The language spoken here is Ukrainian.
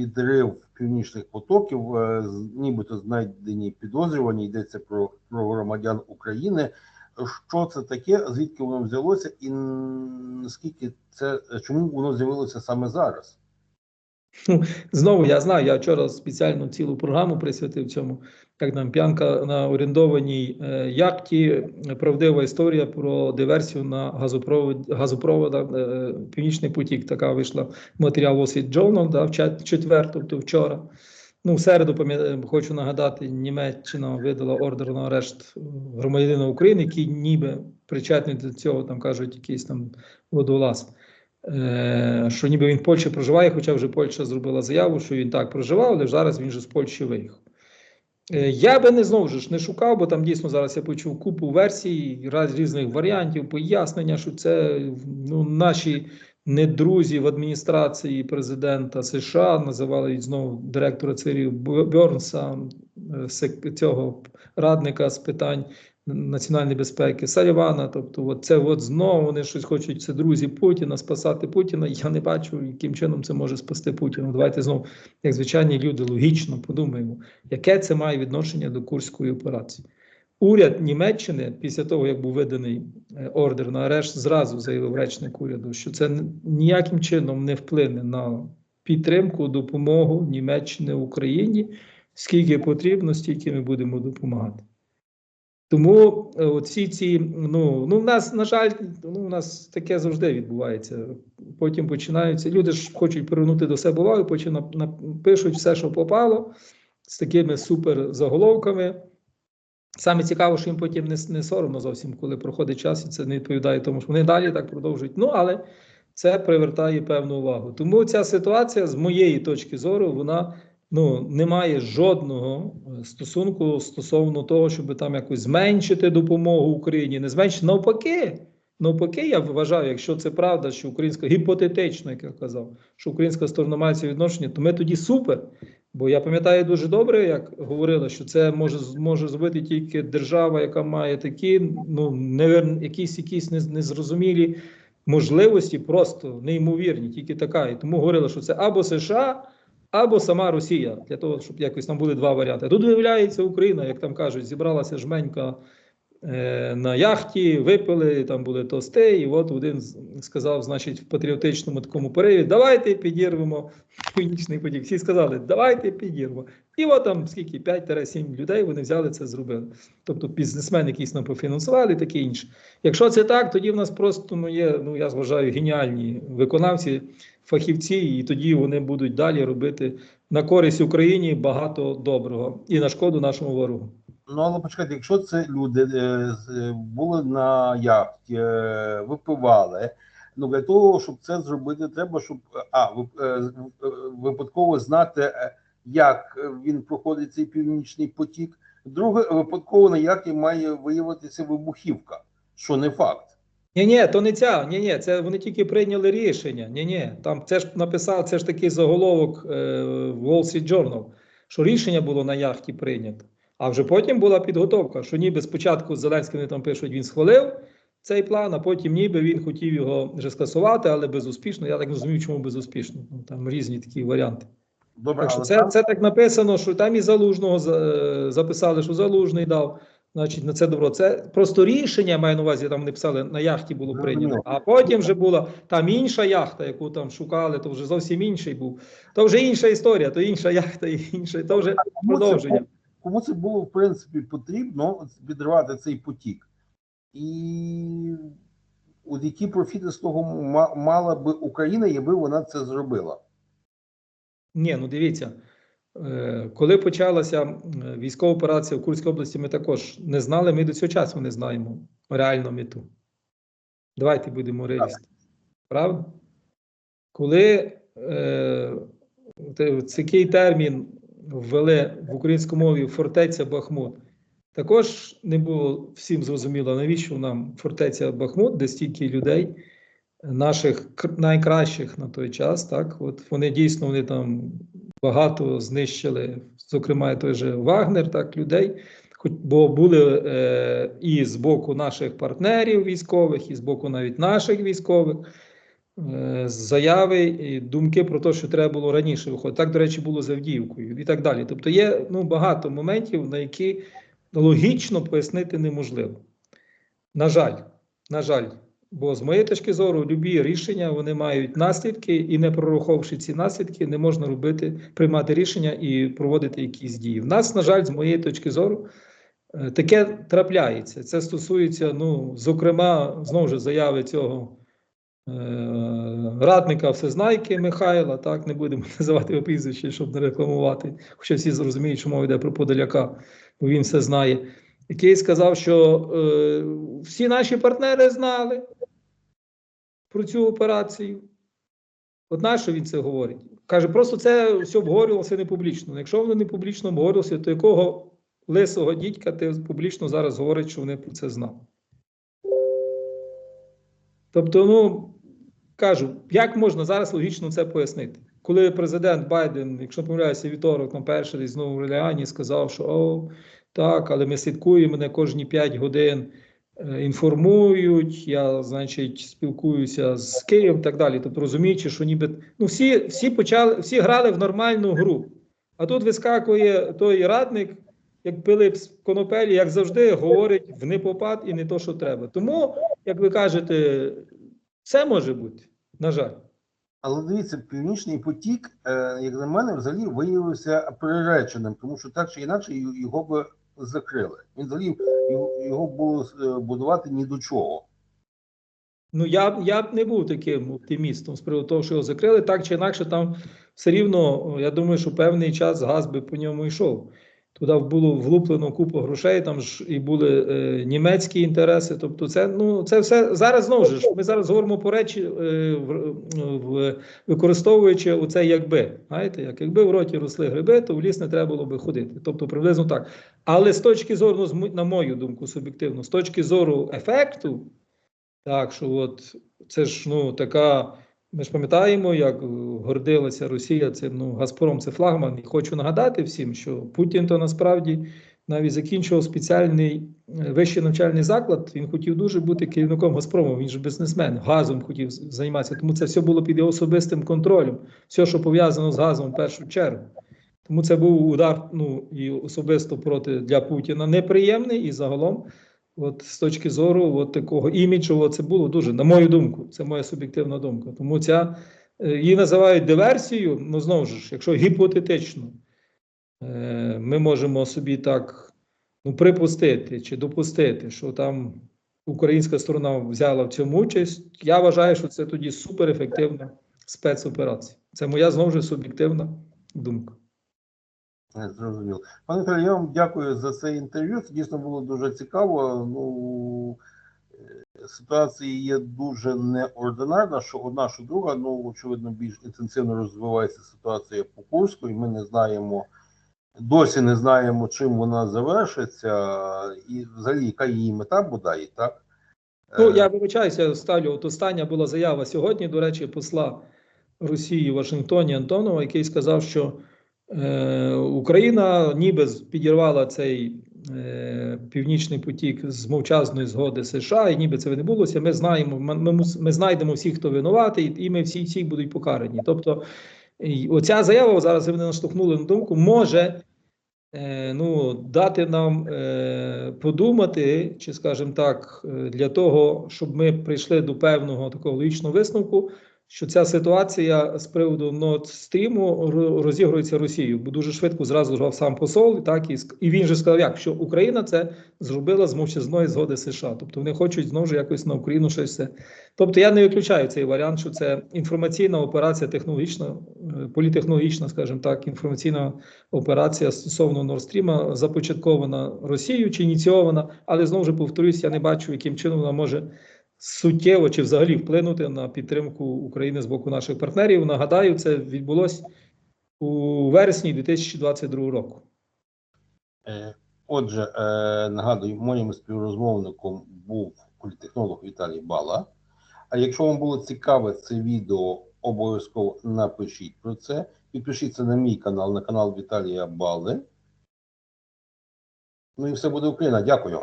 підрив північних потоків, е, нібито знайдені підозрювані, йдеться про, про громадян України. Що це таке, звідки воно взялося, і наскільки це чому воно з'явилося саме зараз? Знову я знаю, я вчора спеціально цілу програму присвятив цьому. Як нам п'янка на орендованій е, яхті, правдива історія про диверсію на газопровод, газопроводах е, Північний потік. Така вийшла матеріал Wall Street да, в четвер, тобто вчора. Ну, в середу хочу нагадати, Німеччина видала ордер на арешт громадянина України, який ніби причетний до цього, там кажуть, якийсь там водолаз. Е, що ніби він в Польщі проживає, хоча вже Польща зробила заяву, що він так проживав, але зараз він вже з Польщі виїхав. Е, Я би не знову ж не шукав, бо там дійсно зараз я почув купу версій, різних варіантів, пояснення, що це ну, наші недрузі в адміністрації президента США називали знову директора ЦРІ Бьорнса, е, цього радника з питань національної безпеки Салівана. Тобто, от це от знову вони щось хочуть. Це друзі Путіна, спасати Путіна. Я не бачу, яким чином це може спасти Путіна. Давайте знову, як звичайні люди, логічно подумаємо, яке це має відношення до Курської операції. Уряд Німеччини, після того, як був виданий е, ордер на арешт, зразу заявив речник уряду, що це ніяким чином не вплине на підтримку, допомогу Німеччини Україні. Скільки потрібно, стільки ми будемо допомагати. Тому е, оці ці, ну, ну в нас, на жаль, ну, у нас таке завжди відбувається. Потім починаються. Люди ж хочуть привернути до себе увагу, потім нап- нап- все, що попало, з такими супер заголовками. Саме цікаво, що їм потім не, не соромно зовсім, коли проходить час, і це не відповідає тому, що вони далі так продовжують. Ну, але це привертає певну увагу. Тому ця ситуація, з моєї точки зору, вона ну, не має жодного е, стосунку стосовно того, щоб там якось зменшити допомогу Україні, не зменшити навпаки. Навпаки, я вважаю, якщо це правда, що українська гіпотетично, як я казав, що українська сторона має це відношення, то ми тоді супер. Бо я пам'ятаю дуже добре, як говорили, що це може може зробити тільки держава, яка має такі, ну невер, якісь якісь незрозумілі можливості, просто неймовірні, тільки така. І тому говорили, що це або США, або сама Росія, для того, щоб якось там були два варіанти. Тут виявляється Україна, як там кажуть, зібралася жменька на яхті, випили, там були тости, і от один сказав, значить, в патріотичному такому пориві, давайте підірвемо Північний потік. Всі сказали, давайте підірвемо. І от там скільки 5-7 людей вони взяли це зробили. Тобто бізнесмени якісь нам пофінансували, таке інше. Якщо це так, тоді в нас просто ну, є, ну я вважаю, геніальні виконавці, фахівці, і тоді вони будуть далі робити на користь Україні багато доброго і на шкоду нашому ворогу. Ну, але почекайте, якщо це люди е, з- були на яхті, е, випивали, ну для того, щоб це зробити, треба, щоб а е, е, випадково знати, е, як він проходить цей північний потік. Друге, випадково на яхті має виявитися вибухівка, що не факт. Ні, ні, то не ця. Ні, ні, це вони тільки прийняли рішення. Ні, ні, там це ж написав, це ж такий заголовок е, в Wall Street Journal, що рішення було на яхті прийнято. А вже потім була підготовка, що ніби спочатку Зеленський вони там пишуть, він схвалив цей план, а потім ніби він хотів його вже скасувати, але безуспішно. Я так не розумію, чому безуспішно. Ну, там різні такі варіанти. Добре, Так що це, це так написано, що там і залужного е, записали, що залужний дав. Значить, на це добро. Це просто рішення маю на увазі. Там не писали на яхті було прийнято. А потім вже була там інша яхта, яку там шукали, то вже зовсім інший був. То вже інша історія, то інша яхта, і інша, то вже продовження. Кому це було в принципі потрібно підривати цей потік? І от які профіти з того мала би Україна, якби вона це зробила? Ні, ну дивіться, е, коли почалася військова операція в Курській області, ми також не знали, ми до цього часу не знаємо реальну мету. Давайте будемо реалістами. Правда? Коли е, такий термін ввели в українську мові фортеця Бахмут, також не було всім зрозуміло, навіщо нам фортеця Бахмут, де стільки людей, наших кр- найкращих на той час. Так, от вони дійсно вони там багато знищили, зокрема, той же Вагнер, так, людей. Хоч бо були е, і з боку наших партнерів військових, і з боку навіть наших військових. Е, заяви і думки про те, що треба було раніше виходити. Так, до речі, було з Авдіївкою і так далі. Тобто є ну, багато моментів, на які логічно пояснити неможливо. На жаль, на жаль, бо з моєї точки зору, любі рішення вони мають наслідки, і не прораховувавши ці наслідки, не можна робити, приймати рішення і проводити якісь дії. В нас, на жаль, з моєї точки зору, е, таке трапляється. Це стосується, ну, зокрема, знову ж заяви цього. Е, Радника Всезнайки Михайла, так не будемо називати його прізвище, щоб не рекламувати, хоча всі зрозуміють, що мова йде про Подоляка, бо він все знає який сказав, що е, всі наші партнери знали про цю операцію. От що він це говорить? Каже, просто це все обговорювалося не публічно. Якщо воно не публічно обговорювалося, то якого лисого дідька ти публічно зараз говорить, що вони про це знали? Тобто, ну кажу, як можна зараз логічно це пояснити? Коли президент Байден, якщо помиляюся, вівторок на перший десь знову в Реліані сказав, що о, так, але ми слідкуємо мене кожні 5 годин е, інформують. Я, значить, спілкуюся з Києвом і так далі. Тобто розуміючи, що ніби ну всі, всі почали, всі грали в нормальну гру. А тут вискакує той радник, як Пилип з Конопелі, як завжди, говорить в непопад і не то, що треба. Тому, як ви кажете, все може бути, на жаль. Але дивіться, північний потік, е, як на мене, взагалі виявився приреченим, тому що так чи інакше його би закрили. Він взагалі його, було е, будувати ні до чого. Ну, я, я б не був таким оптимістом з приводу того, що його закрили. Так чи інакше, там все рівно, я думаю, що певний час газ би по ньому йшов. Туди було влуплено купу грошей, там ж і були е, німецькі інтереси. Тобто, це ну це все зараз знову ж. Ми зараз говоримо по речі, е, в, в, використовуючи оце якби. Знаєте, як якби в роті росли гриби, то в ліс не треба було би ходити. Тобто, приблизно так. Але з точки зору, на мою думку, суб'єктивно, з точки зору ефекту, так, що от це ж ну така. Ми ж пам'ятаємо, як е, гордилася Росія цим ну, Газпром це флагман. І хочу нагадати всім, що Путін то насправді навіть закінчував спеціальний е, вищий навчальний заклад. Він хотів дуже бути керівником Газпрому. Він ж бізнесмен, газом хотів займатися. Тому це все було під його особистим контролем. Все, що пов'язано з газом в першу чергу. Тому це був удар ну, і особисто проти для Путіна неприємний і загалом. От з точки зору от такого іміджового це було дуже, на мою думку, це моя суб'єктивна думка. Тому ця е, її називають диверсією. Ну знову ж, якщо гіпотетично, е, ми можемо собі так ну, припустити чи допустити, що там українська сторона взяла в цьому участь. Я вважаю, що це тоді суперефективна спецоперація. Це моя знову ж суб'єктивна думка. Е, Зрозуміло. Пане Віталію, я вам дякую за це інтерв'ю. Це дійсно було дуже цікаво. Ну е, ситуація є дуже неординарна, що одна, що друга. Ну, очевидно, більш інтенсивно розвивається ситуація по Курську, і ми не знаємо, досі не знаємо, чим вона завершиться, і взагалі яка її мета бодай, так? Ну, Е, я вибачаюся, ставлю. От остання була заява сьогодні, до речі, посла Росії в Вашингтоні Антонова, який сказав, що е, Україна ніби підірвала цей е, північний потік з мовчазної згоди США, і ніби це не булося. Ми знаємо, ми, ми, знайдемо всіх, хто винуватий, і ми всі, всі будуть покарані. Тобто, оця заява зараз мене наштовхнули на думку, може е, ну, дати нам подумати, чи, скажімо так, для того, щоб ми прийшли до певного такого логічного висновку, що ця ситуація з приводу Nord Stream розігрується Росією, бо дуже швидко зразу ж сам посол, так і і він же сказав, як що Україна це зробила з мовчазної згоди США. Тобто вони хочуть знову ж якось на Україну щось це. Тобто я не виключаю цей варіант, що це інформаційна операція технологічна, е, політехнологічна, скажімо так, інформаційна операція стосовно Nord Stream започаткована Росією чи ініційована, але знову ж повторюсь, я не бачу, яким чином вона може суттєво чи взагалі вплинути на підтримку України з боку наших партнерів. Нагадаю, це відбулось у вересні 2022 року. Е, Отже, е, нагадую, моїм співрозмовником був політехнолог Віталій Бала. А якщо вам було цікаве це відео, обов'язково напишіть про це. Підпишіться на мій канал, на канал Віталія Бали. Ну і все буде Україна. Дякую.